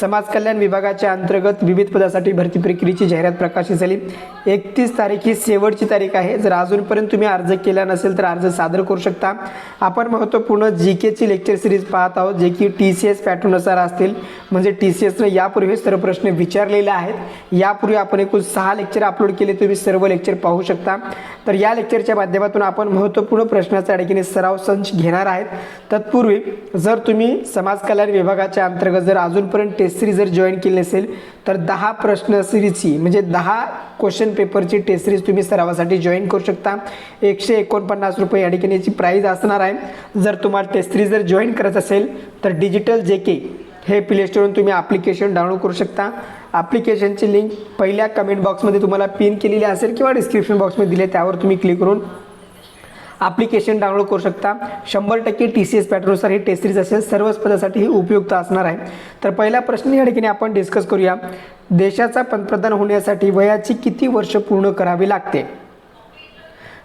समाज कल्याण विभागाच्या अंतर्गत विविध पदासाठी भरती प्रक्रियेची जाहिरात प्रकाशित झाली. एकतीस तारीख ही शेवटची तारीख आहे. जर अजूनपर्यंत तुम्ही अर्ज केला नसेल तर अर्ज सादर करू शकता. आपण महत्त्वपूर्ण जी केची लेक्चर सिरीज पाहत आहोत जे की टी सी एस पॅटर्ननुसार असतील. म्हणजे टी सी एसनं यापूर्वी सर्व प्रश्न विचारलेले आहेत. यापूर्वी आपण एकूण सहा लेक्चर अपलोड केले तुम्ही सर्व लेक्चर पाहू शकता. तर या लेक्चरच्या माध्यमातून आपण महत्त्वपूर्ण प्रश्नाचा अडकीने सराव संच घेणार आहेत. तत्पूर्वी जर तुम्ही समाज कल्याण विभागाच्या अंतर्गत जर अजूनपर्यंत टेस्ट सिरीज जर जॉईन केली नसेल तर दहा प्रश्न सिरीजची म्हणजे दहा क्वेश्चन पेपरची टेस्ट सिरीज तुम्ही सरावासाठी जॉईन करू शकता. एकशे एकोणपन्नास रुपये या ठिकाणी याची प्राईज असणार आहे. जर तुम्हाला टेस्ट सिरीज जर जॉईन करत असेल तर डिजिटल जे के हे प्ले स्टोरवरून तुम्ही ॲप्लिकेशन डाउनलोड करू शकता. ॲप्लिकेशनची लिंक पहिल्या कमेंट बॉक्समध्ये तुम्हाला पिन केलेली असेल किंवा डिस्क्रिप्शन बॉक्समध्ये दिले त्यावर तुम्ही क्लिक करून ॲप्लिकेशन डाउनलोड करू शकता. शंभर टक्के टी सी एस पॅटर्नुसार ही टेस्ट सिरीज असेल. सर्वच पदासाठी ही उपयुक्त असणार आहे. तर पहिला प्रश्न या ठिकाणी आपण डिस्कस करूया. देशाचा पंतप्रधान होण्यासाठी वयाची किती वर्ष पूर्ण करावी लागते?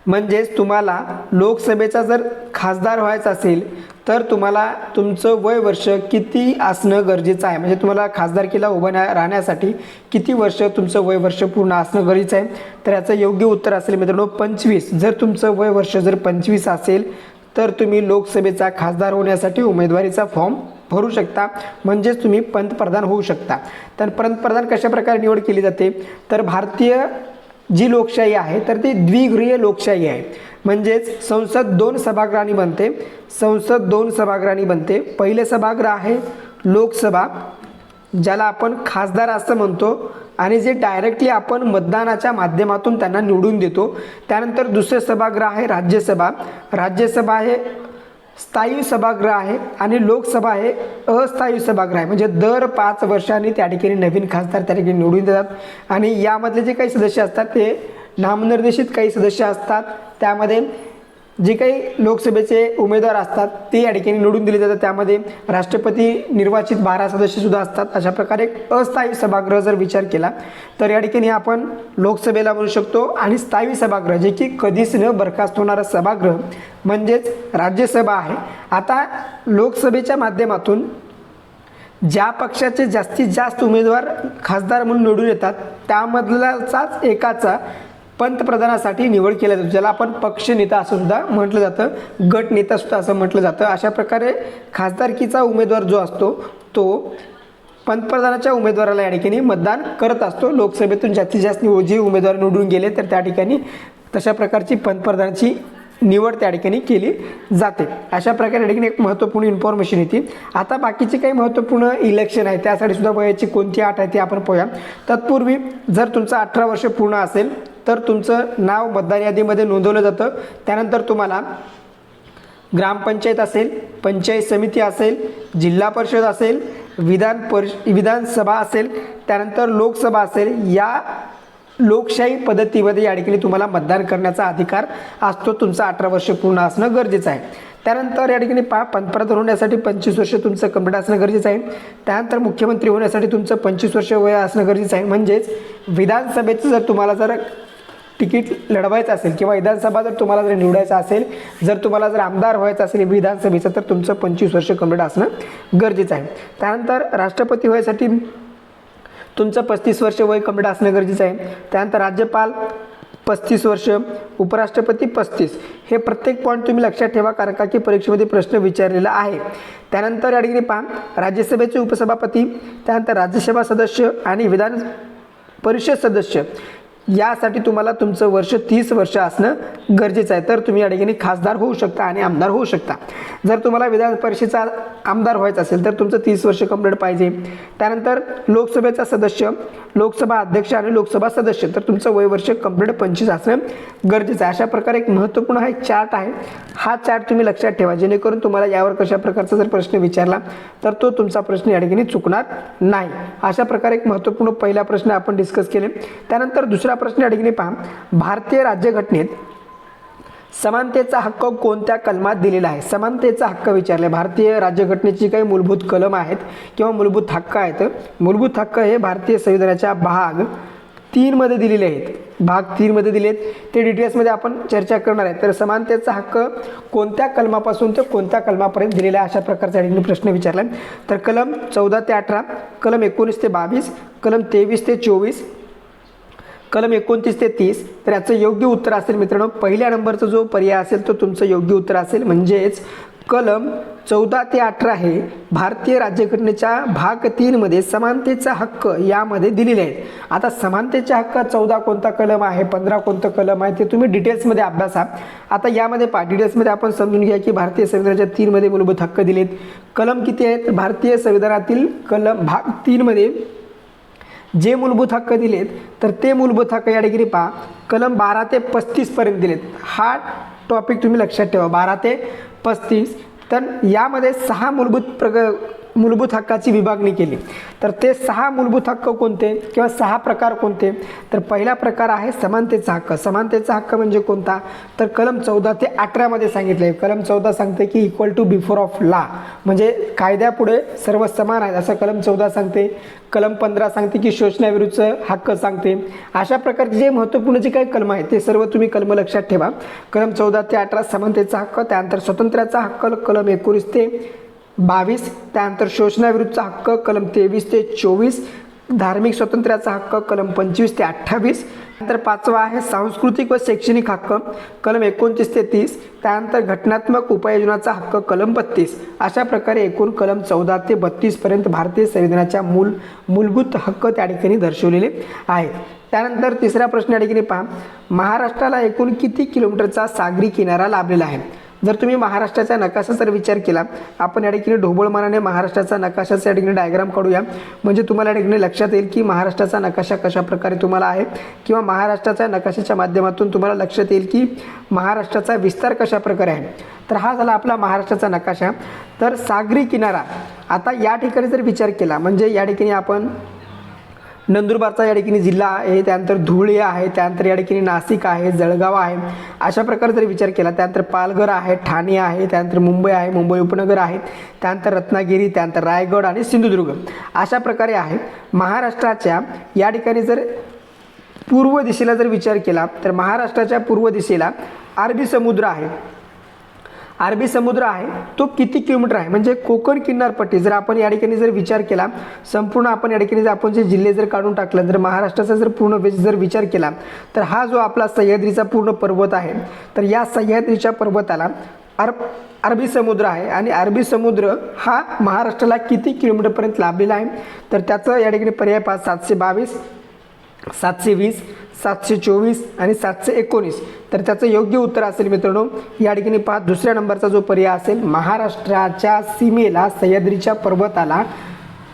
म्हणजेच तुम्हाला लोकसभेचा जर खासदार व्हायचा असेल तर तुम्हाला तुमचं वय वर्ष किती असणं गरजेचं आहे? म्हणजे तुम्हाला खासदारकीला उभं राहण्यासाठी किती वर्ष तुमचं वय वर्ष पूर्ण असणं गरजेचं आहे? तर याचं योग्य उत्तर असेल मित्रांनो पंचवीस. जर तुमचं वय वर्ष जर पंचवीस असेल तर तुम्ही लोकसभेचा खासदार होण्यासाठी उमेदवारीचा फॉर्म भरू शकता. म्हणजेच तुम्ही पंतप्रधान होऊ शकता. तर पंतप्रधान कशाप्रकारे निवड केली जाते? तर भारतीय जी लोकशाही आहे तर ती द्विगृहीय लोकशाही आहे. म्हणजेच संसद दोन सभागृहांनी बनते संसद दोन सभागृहांनी बनते. पहिले सभागृह आहे लोकसभा ज्याला आपण खासदार असं म्हणतो आणि जे डायरेक्टली आपण मतदानाच्या माध्यमातून त्यांना निवडून देतो. त्यानंतर दुसरे सभागृह आहे राज्यसभा. राज्यसभा हे स्थायी सभागृह आहे आणि लोकसभा हे अस्थायी सभागृह आहे. म्हणजे दर पाच वर्षांनी त्या ठिकाणी नवीन खासदार त्या ठिकाणी निवडून देतात. आणि यामधले जे काही सदस्य असतात ते नामनिर्देशित काही सदस्य असतात. त्यामध्ये जे काही लोकसभेचे उमेदवार असतात ते या ठिकाणी निवडून दिले जातात. त्यामध्ये राष्ट्रपती निर्वाचित बारा सदस्यसुद्धा असतात. अशा प्रकारे एक अस्थायी सभागृह जर विचार केला तर या ठिकाणी आपण लोकसभेला म्हणू शकतो आणि स्थायी सभागृह जे की कधीच न बरखास्त होणारं सभागृह म्हणजेच राज्यसभा आहे. आता लोकसभेच्या माध्यमातून ज्या पक्षाचे जास्तीत जास्त उमेदवार खासदार म्हणून निवडून येतात त्यामधलाचाच एकाचा पंतप्रधानासाठी निवड केल्या जाते ज्याला आपण पक्षनेता असं सुद्धा म्हटलं जातं गट नेता सुद्धा असं म्हटलं जातं. अशा प्रकारे खासदारकीचा उमेदवार जो असतो तो पंतप्रधानाच्या उमेदवाराला या ठिकाणी मतदान करत असतो. लोकसभेतून जास्तीत जास्त जे उमेदवार निवडून गेले तर त्या ठिकाणी तशा प्रकारची पंतप्रधानाची निवड त्या ठिकाणी केली जाते. अशा प्रकारे या ठिकाणी एक महत्त्वपूर्ण इन्फॉर्मेशन येते. आता बाकीचे काही महत्त्वपूर्ण इलेक्शन आहे त्यासाठी सुद्धा वयाची कोणती अट आहे ती आपण पाहूया. तत्पूर्वी जर तुमचं अठरा वर्ष पूर्ण असेल तर तुमचं नाव मतदार यादीमध्ये नोंदवलं जातं. त्यानंतर तुम्हाला ग्रामपंचायत असेल पंचायत समिती असेल जिल्हा परिषद असेल विधान परिष विधानसभा असेल त्यानंतर लोकसभा असेल या लोकशाही पद्धतीमध्ये या ठिकाणी तुम्हाला मतदान करण्याचा अधिकार असतो तुमचा अठरा वर्ष पूर्ण असणं गरजेचं आहे. त्यानंतर या ठिकाणी पा पंतप्रधान होण्यासाठी पंचवीस वर्ष तुमचं कंप्लीट असणं गरजेचं आहे. त्यानंतर मुख्यमंत्री होण्यासाठी तुमचं पंचवीस वर्ष वय असणं गरजेचं आहे. म्हणजेच विधानसभेचं जर तुम्हाला जर तिकीट लढवायचं असेल किंवा विधानसभा जर तुम्हाला जर निवडायचं असेल जर तुम्हाला जर आमदार व्हायचं असेल विधानसभेचं तर तुमचं पंचवीस वर्ष कंप्लीट असणं गरजेचं आहे. त्यानंतर राष्ट्रपती व्हायसाठी तुमचं पस्तीस वर्ष वय कंप्लीट असणं गरजेचं आहे. त्यानंतर राज्यपाल पस्तीस वर्ष उपराष्ट्रपती पस्तीस. हे प्रत्येक पॉईंट तुम्ही लक्षात ठेवा कारण का की परीक्षेमध्ये प्रश्न विचारलेला आहे. त्यानंतर या ठिकाणी पहा राज्यसभेचे उपसभापती त्यानंतर राज्यसभा सदस्य आणि विधान परिषद सदस्य. यासाठी तुम्हाला तुमचं वर्ष तीस वर्ष असणं गरजेचं आहे. तर तुम्ही या ठिकाणी खासदार होऊ शकता आणि आमदार होऊ शकता. जर तुम्हाला विधान परिषदेचा आमदार व्हायचा असेल तर तुमचं तीस वर्ष कंप्लीट पाहिजे. त्यानंतर लोकसभेचा सदस्य लोकसभा अध्यक्ष आणि लोकसभा सदस्य तर तुमचं वय वर्ष कंप्लीट पंचवीस असणं गरजेचं आहे. अशा प्रकारे एक महत्त्वपूर्ण हा एक चार्ट आहे. हा चार्ट तुम्ही लक्षात ठेवा. जेणेकरून तुम्हाला यावर कशा प्रकारचा जर प्रश्न विचारला तर तो तुमचा प्रश्न या ठिकाणी चुकणार नाही. अशा प्रकारे एक महत्त्वपूर्ण पहिला प्रश्न आपण डिस्कस केले. त्यानंतर दुसरा प्रश्न या ठिकाणी पहा. भारतीय राज्यघटनेत समानतेचा हक्क कोणत्या कलमात दिलेला आहे? समानतेचा हक्क विचारले. भारतीय राज्यघटनेची काही मूलभूत कलम आहेत किंवा मूलभूत हक्क आहेत. मूलभूत हक्क हे भारतीय संविधानाच्या भाग तीनमध्ये दिलेले आहेत. भाग तीनमध्ये दिले आहेत ते डिटेल्समध्ये आपण चर्चा करणार आहे. तर समानतेचा हक्क कोणत्या कलमापासून ते कोणत्या कलमापर्यंत दिलेला आहे अशा प्रकारचा ठिकाणी प्रश्न विचारला. तर कलम चौदा ते अठरा कलम एकोणीस ते बावीस कलम तेवीस ते चोवीस कलम एकोणतीस ते तीस तर याचं योग्य उत्तर असेल मित्रांनो. पहिल्या नंबरचा जो पर्याय असेल तो तुमचं योग्य उत्तर असेल. म्हणजेच कलम चौदा ते अठरा हे भारतीय राज्यघटनेच्या भाग तीनमध्ये समानतेचा हक्क यामध्ये दिलेले आहेत. आता समानतेचा हक्क चौदा कोणता कलम आहे पंधरा कोणतं कलम आहे ते तुम्ही डिटेल्समध्ये अभ्यासा आता यामध्ये पा डिटेल्समध्ये आपण समजून घ्या की भारतीय संविधानाच्या तीनमध्ये मूलभूत हक्क दिलेत. कलम किती आहेत? भारतीय संविधानातील कलम भाग तीनमध्ये जे मूलभूत हक्क दिलेत तर ते मूलभूत हक्क या ठिकाणी पहा. कलम बारा ते पस्तीसपर्यंत दिलेत. हा टॉपिक तुम्ही लक्षात ठेवा. बारा ते पस्तीस. तर यामध्ये सहा मूलभूत प्रग मूलभूत हक्काची विभागणी केली. तर ते सहा मूलभूत हक्क कोणते किंवा सहा प्रकार कोणते? तर पहिला प्रकार आहे समानतेचा हक्क. समानतेचा हक्क म्हणजे कोणता? तर कलम चौदा ते अठरामध्ये सांगितले कलम चौदा सांगते की इक्वल टू बिफोर ऑफ ला म्हणजे कायद्यापुढे सर्व समान आहेत. असं कलम चौदा सांगते. कलम पंधरा सांगते की शोषणाविरुद्ध हक्क सांगते. अशा प्रकारचे जे महत्त्वपूर्ण जे काही कलम आहेत ते सर्व तुम्ही कलम लक्षात ठेवा. कलम चौदा ते अठरा समानतेचा हक्क त्यानंतर स्वातंत्र्याचा हक्क कलम एकोणीस ते बावीस त्यानंतर शोषणाविरुद्धचा हक्क कलम तेवीस ते चोवीस धार्मिक स्वातंत्र्याचा हक्क कलम पंचवीस ते अठ्ठावीस त्यानंतर पाचवा आहे सांस्कृतिक व शैक्षणिक हक्क कलम एकोणतीस ते तीस त्यानंतर घटनात्मक उपाययोजनाचा हक्क कलम बत्तीस. अशा प्रकारे एकूण कलम चौदा ते बत्तीसपर्यंत भारतीय संविधानाच्या मूल मूलभूत हक्क त्या ठिकाणी दर्शवलेले आहेत. त्यानंतर तिसरा प्रश्न या ठिकाणी पहा. महाराष्ट्राला एकूण किती किलोमीटरचा सागरी किनारा लाभलेला आहे? जर तुम्ही महाराष्ट्राचा नकाशा जर विचार केला आपण या ठिकाणी ढोबळमानाने महाराष्ट्राचा नकाशाचा या ठिकाणी डायग्राम काढूया. म्हणजे तुम्हाला या ठिकाणी लक्षात येईल की महाराष्ट्राचा नकाशा कशा प्रकारे तुम्हाला आहे किंवा महाराष्ट्राच्या नकाशाच्या माध्यमातून तुम्हाला लक्षात येईल की महाराष्ट्राचा विस्तार कशा प्रकारे आहे. तर हा झाला आपला महाराष्ट्राचा नकाशा. तर सागरी किनारा आता या ठिकाणी जर विचार केला म्हणजे या ठिकाणी आपण नंदुरबारचा या ठिकाणी जिल्हा आहे त्यानंतर धुळे आहे त्यानंतर या ठिकाणी नाशिक आहे जळगाव आहे. अशा प्रकारे जर विचार केला त्यानंतर पालघर आहे ठाणे आहे त्यानंतर मुंबई आहे मुंबई उपनगर आहे त्यानंतर रत्नागिरी त्यानंतर रायगड आणि सिंधुदुर्ग अशा प्रकारे आहे. महाराष्ट्राच्या या ठिकाणी जर पूर्व दिशेला जर विचार केला तर महाराष्ट्राच्या पूर्व दिशेला अरबी समुद्र आहे. अरबी समुद्र आहे तो किती किलोमीटर आहे? म्हणजे कोकण किनारपट्टी जर आपण या ठिकाणी जर विचार केला संपूर्ण आपण या ठिकाणी जर आपण जे जिल्हे जर काढून टाकलं जर महाराष्ट्राचा जर पूर्ण जर विचार केला तर हा जो आपला सह्याद्रीचा पूर्ण पर्वत आहे तर या सह्याद्रीच्या पर्वताला अरब अरबी समुद्र आहे आणि अरबी समुद्र हा महाराष्ट्राला किती किलोमीटरपर्यंत लाभलेला आहे? तर त्याचं या ठिकाणी पर्याय पाच सातशे बावीस सातशे वीस सातशे चोवीस आणि सातशे एकोणीस. तर त्याचं योग्य उत्तर असेल मित्रांनो या ठिकाणी पहा दुसऱ्या नंबरचा जो पर्याय असेल महाराष्ट्राच्या सीमेला सह्याद्रीच्या पर्वताला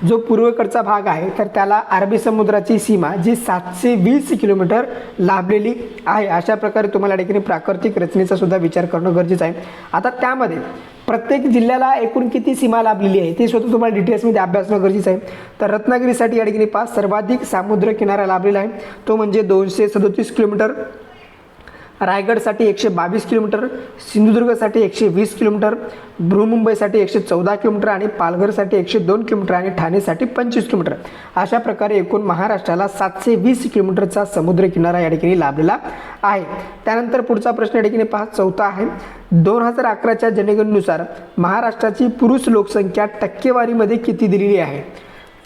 जो पूर्वेकडचा भाग आहे तर त्याला अरबी समुद्राची सीमा जी सातशे वीस किलोमीटर लाभलेली आहे. अशा प्रकारे तुम्हाला या ठिकाणी प्राकृतिक रचनेचा सुद्धा विचार करणं गरजेचं आहे. आता त्यामध्ये प्रत्येक जिल्ह्याला एकूण किती सीमा लाभलेली आहे ते स्वतः तुम्हाला डिटेल्समध्ये अभ्यासणं गरजेचं आहे. तर रत्नागिरीसाठी या ठिकाणी पाच सर्वाधिक सामुद्र किनारा लाभलेला आहे. तो म्हणजे दोनशे सदोतीस किलोमीटर रायगडसाठी एकशे बावीस किलोमीटर सिंधुदुर्गसाठी एकशे वीस किलोमीटर बृहमुंबईसाठी एकशे चौदा किलोमीटर आणि पालघरसाठी एकशे दोन किलोमीटर आणि ठाणेसाठी पंचवीस किलोमीटर. अशा प्रकारे एकूण महाराष्ट्राला सातशे वीस किलोमीटरचा समुद्र किनारा या ठिकाणी लाभलेला आहे. त्यानंतर पुढचा प्रश्न या ठिकाणी पहा. चौथा आहे. दोन हजार अकराच्या जनगणनेनुसार महाराष्ट्राची पुरुष लोकसंख्या टक्केवारीमध्ये किती दिलेली आहे?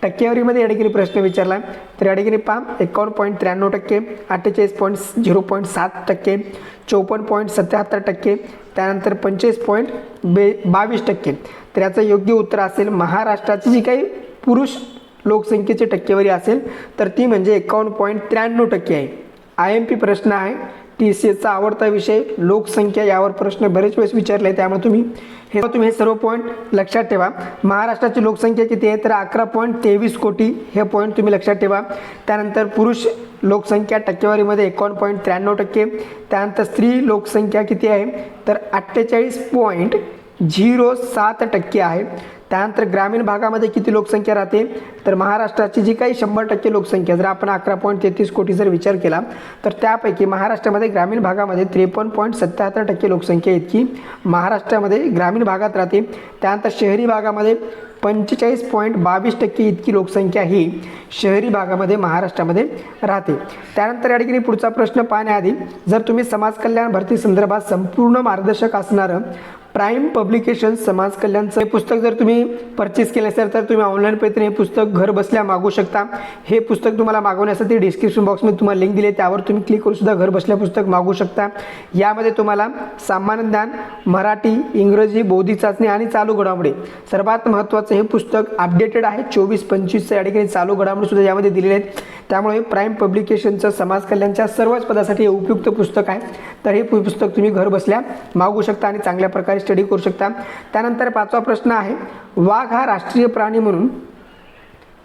टक्केवारीमध्ये या ठिकाणी प्रश्न विचारला. तर या ठिकाणी पहा एकावन्न पॉईंट त्र्याण्णव टक्के अठ्ठेचाळीस पॉईंट झिरो पॉईंट सात टक्के चौपन्न पॉईंट सत्याहत्तर टक्के त्यानंतर पंचेचाळीस पॉईंट बे बावीस टक्के. तर याचं योग्य उत्तर असेल महाराष्ट्राची जी काही पुरुष लोकसंख्येची टक्केवारी असेल तर ती म्हणजे एकावन्न पॉईंट त्र्याण्णव टक्के आहे. आय एम पी प्रश्न आहे. टी सी एसचा आवडता विषय लोकसंख्या यावर प्रश्न बरेच वेळेस विचारले त्यामुळे तुम्ही हे तुम्ही हे सर्व पॉईंट लक्षात ठेवा. महाराष्ट्राची लोकसंख्या किती आहे? तर अकरा पॉईंट तेवीस कोटी हे पॉईंट तुम्ही लक्षात ठेवा. त्यानंतर पुरुष लोकसंख्या टक्केवारीमध्ये एकावन्न पॉईंट त्र्याण्णव टक्के. त्यानंतर स्त्री लोकसंख्या किती आहे? तर अठ्ठेचाळीस पॉईंट झिरो सात टक्के आहे. त्यानंतर ग्रामीण भागामध्ये किती लोकसंख्या राहते? तर महाराष्ट्राची जी काही शंभर टक्के लोकसंख्या जर आपण अकरा पॉईंट तेहतीस कोटी जर विचार केला तर त्यापैकी महाराष्ट्रामध्ये ग्रामीण भागामध्ये त्रेपन्न पॉईंट सत्याहत्तर टक्के लोकसंख्या इतकी महाराष्ट्रामध्ये ग्रामीण भागात राहते. त्यानंतर शहरी भागामध्ये पंचेचाळीस पॉईंट बावीस टक्के इतकी लोकसंख्या ही शहरी भागामध्ये महाराष्ट्रामध्ये राहते. त्यानंतर या ठिकाणी पुढचा प्रश्न पाहण्याआधी जर तुम्ही समाज कल्याण भरती संदर्भात संपूर्ण मार्गदर्शक असणारं प्राईम पब्लिकेशन समाज कल्याणचं हे पुस्तक जर तुम्ही परचेस केलं असेल तर तुम्ही ऑनलाईन पद्धतीने हे पुस्तक घर बसल्या मागू शकता. हे पुस्तक तुम्हाला मागवण्यासाठी डिस्क्रिप्शन बॉक्समध्ये तुम्हाला लिंक दिली त्यावर तुम्ही क्लिक करून सुद्धा घर बसल्या पुस्तक मागवू शकता. यामध्ये तुम्हाला सामान्य ज्ञान मराठी इंग्रजी बौद्धिक चाचणी आणि चालू घडामोडी. सर्वात महत्त्वाचं हे पुस्तक अपडेटेड आहे चोवीस पंचवीसच्या या ठिकाणी चालू घडामोडी सुद्धा यामध्ये दिलेले आहेत. त्यामुळे प्राईम पब्लिकेशनचं समाज कल्याणच्या सर्वच पदासाठी हे उपयुक्त पुस्तक आहे. तर हे पुस्तक तुम्ही घर बसल्या मागू शकता आणि चांगल्या प्रकारे स्टडी करू शकता. त्यानंतर पाचवा प्रश्न आहे वाघ हा राष्ट्रीय प्राणी म्हणून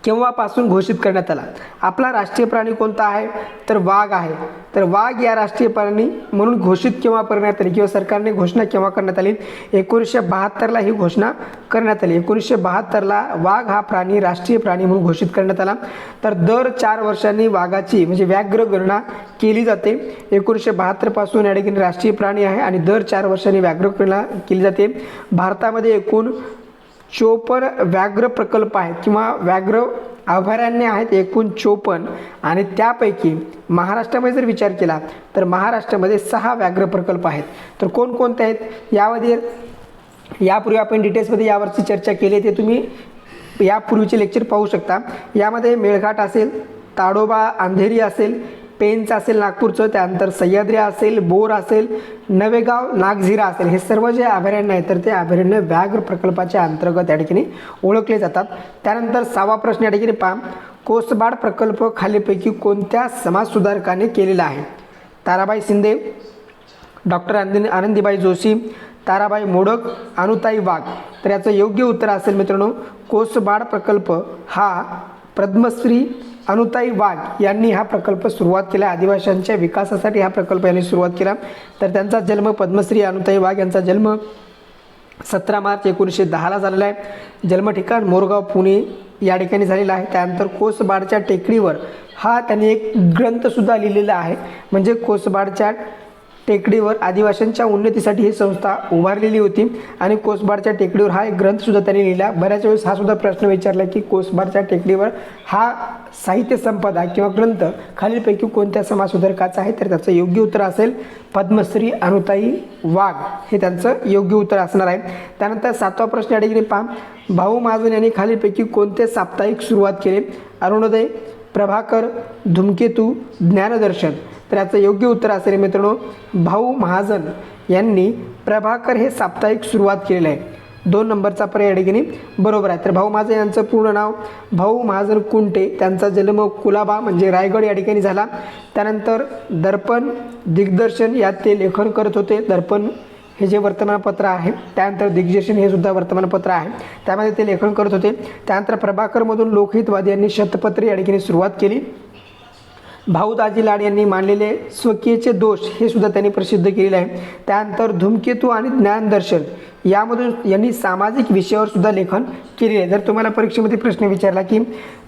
केव्हापासून घोषित करण्यात आला? आपला राष्ट्रीय प्राणी कोणता आहे? तर वाघ आहे. तर वाघ या राष्ट्रीय प्राणी म्हणून घोषित केव्हा करण्यात आली किंवा सरकारने घोषणा केव्हा करण्यात आली? एकोणीसशे बहात्तरला ही घोषणा करण्यात आली. एकोणीसशे बहात्तरला वाघ हा प्राणी राष्ट्रीय प्राणी म्हणून घोषित करण्यात आला. तर दर चार वर्षांनी वाघाची म्हणजे व्याघ्र गणना केली जाते. एकोणीसशे बहात्तरपासून या ठिकाणी राष्ट्रीय प्राणी आहे आणि दर चार वर्षांनी व्याघ्र गणना केली जाते. भारतामध्ये एकूण चोपर व्याघ्र प्रकल्प आहेत किंवा व्याघ्र अभयारण्य आहेत एकूण चोपन्न आणि त्यापैकी महाराष्ट्रामध्ये जर विचार केला तर महाराष्ट्रामध्ये सहा व्याघ्र प्रकल्प आहेत. तर कोणकोणते आहेत? यामध्ये यापूर्वी आपण डिटेल्समध्ये यावरची चर्चा केली आहे ते तुम्ही यापूर्वीचे लेक्चर पाहू शकता. यामध्ये मेळघाट असेल ताडोबा अंधेरी असेल पेनचं असेल नागपूरचं त्यानंतर सह्याद्री असेल बोर असेल नवेगाव नागझिरा असेल. हे सर्व जे अभयारण्य आहेत तर ते अभयारण्य व्याघ्र प्रकल्पाच्या अंतर्गत या ठिकाणी ओळखले जातात. त्यानंतर सहावा प्रश्न या ठिकाणी पहा. कोसबाड प्रकल्प खालीपैकी कोणत्या समाजसुधारकाने केलेला आहे? ताराबाई शिंदे डॉक्टर आनंदी आनंदीबाई जोशी ताराबाई मोडक अनुताई वाघ. तर याचं योग्य उत्तर असेल मित्रांनो कोसबाड प्रकल्प हा पद्मश्री अनुताई वाघ यांनी हा प्रकल्प सुरुवात केला. आदिवासींच्या विकासासाठी हा प्रकल्प यांनी सुरुवात केला. तर त्यांचा जन्म पद्मश्री अनुताई वाघ यांचा जन्म सतरा मार्च एकोणीसशे दहाला झालेला आहे. जन्म ठिकाण मोरगाव पुणे या ठिकाणी झालेला आहे. त्यानंतर कोसबाडच्या टेकडीवर हा त्यांनी एक ग्रंथसुद्धा लिहिलेला आहे. म्हणजे कोसबाडच्या टेकडीवर आदिवासींच्या उन्नतीसाठी ही संस्था उभारलेली होती. आणि कोसबारच्या टेकडीवर हा एक ग्रंथसुद्धा त्यांनी लिहिला. बऱ्याच वेळेस हा सुद्धा प्रश्न विचारला की कोसबारच्या टेकडीवर हा साहित्य संपदा किंवा ग्रंथ खालीलपैकी कोणत्या समाजसुधारकाचा आहे तर त्याचं योग्य उत्तर असेल पद्मश्री अनुताई वाघ. हे त्यांचं योग्य उत्तर असणार आहे. त्यानंतर सातवा प्रश्न या ठिकाणी पहा. भाऊ महाजन यांनी खालीलपैकी कोणते साप्ताहिक सुरुवात केले? अरुणोदय प्रभाकर धूमकेतू ज्ञानदर्शन. तर याचं योग्य उत्तर असेल मित्रांनो भाऊ महाजन यांनी प्रभाकर हे साप्ताहिक सुरुवात केलेलं आहे. दोन नंबरचा पर्याय या ठिकाणी बरोबर आहे. तर भाऊ महाजन यांचं पूर्ण नाव भाऊ महाजन कुंटे त्यांचा जन्म कुलाबा म्हणजे रायगड या ठिकाणी झाला. त्यानंतर दर्पण दिग्दर्शन यात ते लेखन करत होते. दर्पण हे जे वर्तमानपत्र आहे त्यानंतर दिग्दर्शन हे सुद्धा वर्तमानपत्र आहे. त्यामध्ये ते लेखन करत होते. त्यानंतर प्रभाकरमधून लोकहितवादी यांनी शतपत्री या ठिकाणी सुरुवात केली. भाऊ दाजी लाड यांनी मांडलेले स्वकीयचे दोष हे सुद्धा त्यांनी प्रसिद्ध केलेले आहे. त्यानंतर धूमकेतू आणि ज्ञानदर्शन यामधून यांनी सामाजिक विषयावर सुद्धा लेखन केलेले आहे. जर तुम्हाला परीक्षेमध्ये प्रश्न विचारला की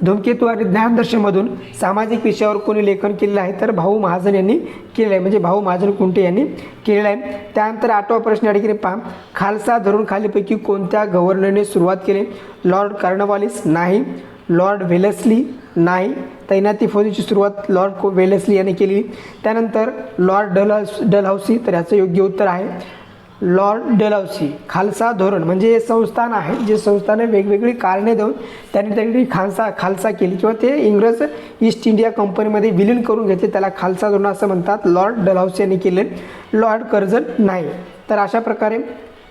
धूमकेतू आणि ज्ञानदर्शनमधून सामाजिक विषयावर कोणी लेखन केलेलं आहे तर भाऊ महाजन यांनी केलेलं आहे. म्हणजे भाऊ महाजन कुंटे यांनी केलेलं आहे. त्यानंतर आठवा प्रश्न या ठिकाणी पहा. खालसा धरून खालीपैकी कोणत्या गव्हर्नरने सुरुवात केली? लॉर्ड कार्नवालिस नाही. लॉर्ड वेलेस्ली नाही. तैनाती फौजेची सुरुवात लॉर्ड को वेलेस्ली यांनी केली. त्यानंतर लॉर्ड डलहाउस डलहौसी तर याचं योग्य उत्तर आहे. लॉर्ड डलहौसी खालसा धोरण म्हणजे हे संस्थान आहे जे संस्थाने वेगवेगळी कारणे देऊन त्यांनी त्यांनी खालसा खालसा केली. किंवा ते इंग्रज ईस्ट इंडिया कंपनीमध्ये विलीन करून घेतले. त्याला खालसा धोरण असं म्हणतात. लॉर्ड डलहौसी यांनी केले लॉर्ड कर्जन नाही. तर अशा प्रकारे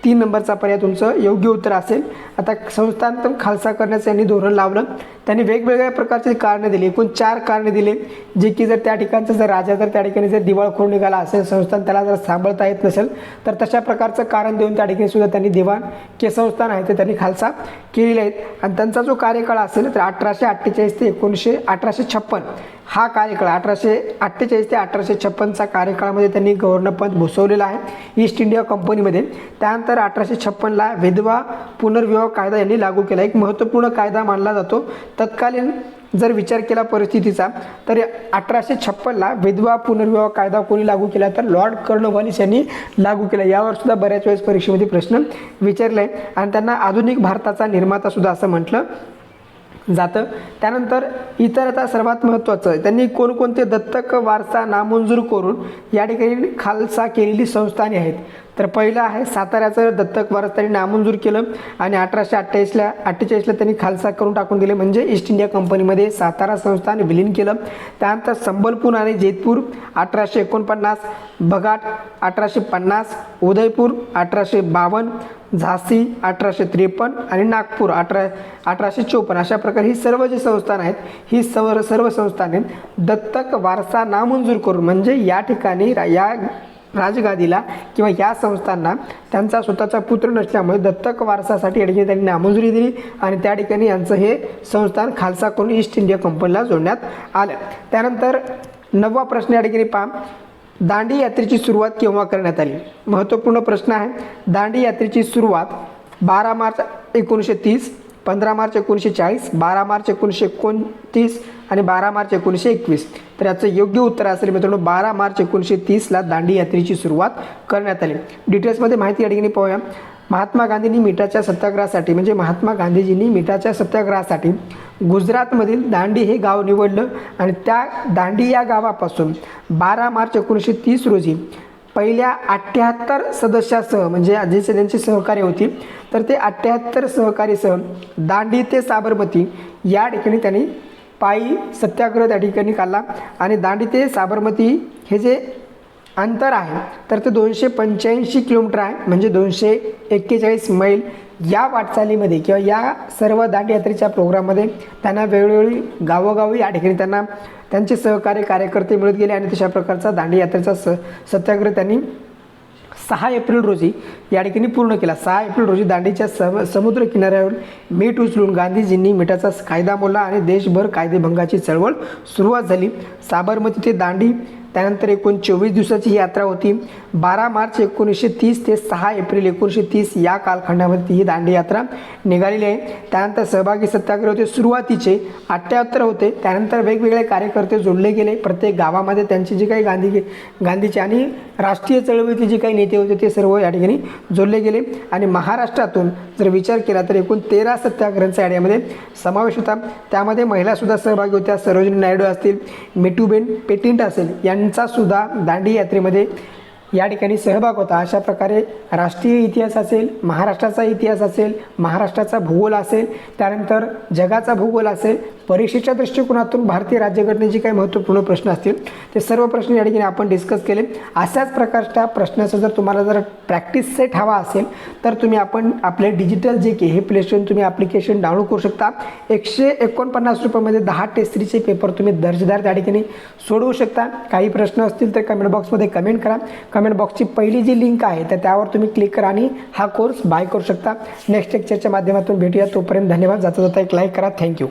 तीन नंबरचा पर्याय तुमचं योग्य उत्तर असेल. आता संस्थान खालसा करण्याचं यांनी धोरण लावलं. त्यांनी वेगवेगळ्या प्रकारचे कारणे दिली. एकूण चार कारणे दिले. जे की जर त्या ठिकाणचं जर राजा जर त्या ठिकाणी जर दिवाळखोर निघाला असेल संस्थान त्याला जर सांभाळता येत नसेल तर तशा प्रकारचं कारण देऊन त्या ठिकाणी सुद्धा त्यांनी दिवाण के संस्थान आहे ते त्यांनी खालसा केलेले आहेत आणि त्यांचा जो कार्यकाळ असेल तर अठराशे अठ्ठेचाळीस ते एकोणीसशे अठराशे छप्पन. हा कार्यकाळ अठराशे अठ्ठेचाळीस ते अठराशे छप्पनचा कार्यकाळामध्ये त्यांनी गव्हर्नरपद भूषवलेला आहे. ईस्ट इंडिया कंपनीमध्ये त्यानंतर अठराशे छप्पनला विधवा पुनर्विवाह कायदा यांनी लागू केला. एक महत्त्वपूर्ण कायदा मानला जातो. तत्कालीन जर विचार केला परिस्थितीचा तर अठराशे छप्पनला विधवा पुनर्विवाह कायदा कोणी लागू केला तर लॉर्ड कर्णवालिस यांनी लागू केला. यावर सुद्धा बऱ्याच वेळेस परीक्षेमध्ये प्रश्न विचारले. आहे आणि त्यांना आधुनिक भारताचा निर्माता सुद्धा असं म्हटलं जातं. त्यानंतर इतर आता सर्वात महत्त्वाचं आहे. त्यांनी कोणकोणते दत्तक वारसा नामंजूर करून या ठिकाणी खालसा केलेली संस्थाने आहेत. तर पहिलं आहे साताऱ्याचं दत्तक वारस त्यांनी नामंजूर केलं आणि अठराशे अठ्ठावीसला अठ्ठेचाळीसला त्यांनी खालसा करून टाकून दिले. म्हणजे ईस्ट इंडिया कंपनीमध्ये सातारा संस्थान विलीन केलं. त्यानंतर संबलपूर आणि जेतपूर अठराशे एकोणपन्नास बघाट अठराशे पन्नास उदयपूर अठराशे बावन्न झाशी अठराशे त्रेपन्न आणि नागपूर अठरा अठराशे चोपन्न. अशा प्रकारे ही सर्व जी संस्थान आहेत ही सर्व सर्व संस्थाने दत्तक वारसा नामंजूर करून म्हणजे या ठिकाणी रा- या राजगादीला किंवा या संस्थांना त्यांचा स्वतःचा पुत्र नसल्यामुळे दत्तक वारसासाठी या ठिकाणी त्यांनी नामंजुरी दिली आणि त्या ठिकाणी यांचं हे संस्थान खालसा करून ईस्ट इंडिया कंपनीला जोडण्यात आलं. त्यानंतर नववा प्रश्न या ठिकाणी पहा. दांडी यात्रेची सुरुवात केव्हा करण्यात आली? महत्त्वपूर्ण प्रश्न आहे. दांडी यात्रेची सुरुवात बारा मार्च एकोणीसशे तीस पंधरा मार्च एकोणीसशे चाळीस बारा मार्च एकोणीसशे एकोणतीस आणि बारा मार्च एकोणीसशे एकवीस. तर याचं योग्य उत्तर असेल मित्रांनो बारा मार्च एकोणीसशे तीसला दांडी यात्रेची सुरुवात करण्यात आली. डिटेल्समध्ये माहिती या ठिकाणी पाहूया. महात्मा गांधींनी मिठाच्या सत्याग्रहासाठी म्हणजे महात्मा गांधीजींनी मिठाच्या सत्याग्रहासाठी गुजरातमधील दांडी हे गाव निवडलं आणि त्या दांडी या गावापासून बारा मार्च एकोणीसशे तीस रोजी पहिल्या अठ्ठ्याहत्तर सदस्यासह म्हणजे जे त्यांची सहकार्य होती तर ते अठ्ठ्याहत्तर सहकारीसह दांडी ते साबरमती या ठिकाणी त्यांनी पायी सत्याग्रह त्या ठिकाणी काढला. आणि दांडी ते साबरमती हे जे अंतर आहे. तर ते दोनशे पंच्याऐंशी किलोमीटर आहे. म्हणजे दोनशे एक्केचाळीस मैल या वाटचालीमध्ये किंवा या सर्व दांडयात्रेच्या प्रोग्राममध्ये त्यांना वेळोवेळी गावोगावी या ठिकाणी त्यांना त्यांचे सहकार्य कार्यकर्ते मिळत गेले आणि तशा प्रकारचा दांडीयात्रेचा स सत्याग्रह त्यांनी सहा एप्रिल रोजी या ठिकाणी पूर्ण केला. सहा एप्रिल रोजी दांडीच्या सम समुद्र किनाऱ्यावर मीठ उचलून गांधीजींनी मिठाचा कायदा मोडला आणि देशभर कायदेभंगाची चळवळ सुरुवात झाली. साबरमती ते दांडी त्यानंतर एकूण चोवीस दिवसाची ही यात्रा होती. बारा मार्च एकोणीसशे तीस ते सहा एप्रिल एकोणीसशे तीस या कालखंडामध्ये ही दांडी यात्रा निघालेली आहे. त्यानंतर सहभागी सत्याग्रह होते. सुरुवातीचे अठ्ठ्याहत्तर होते. त्यानंतर वेगवेगळे कार्यकर्ते जोडले गेले. प्रत्येक गावामध्ये त्यांचे जे काही गांधी गांधीचे आणि राष्ट्रीय चळवळीचे जे काही नेते होते ते सर्व या ठिकाणी जोडले गेले. आणि महाराष्ट्रातून जर विचार केला तर एकूण तेरा सत्याग्रहांचा यामध्ये समावेश होता. त्यामध्ये महिलासुद्धा सहभागी होत्या. सरोजिनी नायडू असतील मिठूबेन पेटिंट असेल यांनी सुद्धा दांडी यात्रेमध्ये या ठिकाणी सहभाग होता. अशा प्रकारे राष्ट्रीय इतिहास असेल महाराष्ट्राचा इतिहास असेल महाराष्ट्राचा भूगोल असेल त्यानंतर जगाचा भूगोल असेल परीक्षेच्या दृष्टिकोनातून भारतीय राज्यघटनेचे काही महत्त्वपूर्ण प्रश्न असतील ते सर्व प्रश्न या ठिकाणी आपण डिस्कस केले. अशाच प्रकारच्या प्रश्नाचा जर तुम्हाला जर प्रॅक्टिस सेट हवा असेल तर तुम्ही आपण आपले डिजिटल जे के हे प्ले तुम्ही ॲप्लिकेशन डाउनलोड करू शकता. एकशे एकोणपन्नास रुपयामध्ये दहा टेस्ट पेपर तुम्ही दर्जेदार त्या ठिकाणी सोडवू शकता. काही प्रश्न असतील तर कमेंट बॉक्समध्ये कमेंट करा. कमेंट बॉक्सची पहिली जी लिंक आहे तर त्यावर तुम्ही क्लिक करा आणि हा कोर्स बाय करू शकता. नेक्स्ट लेक्चरच्या माध्यमातून भेटूया. तोपर्यंत धन्यवाद. जाता जाता एक लाईक करा. थँक्यू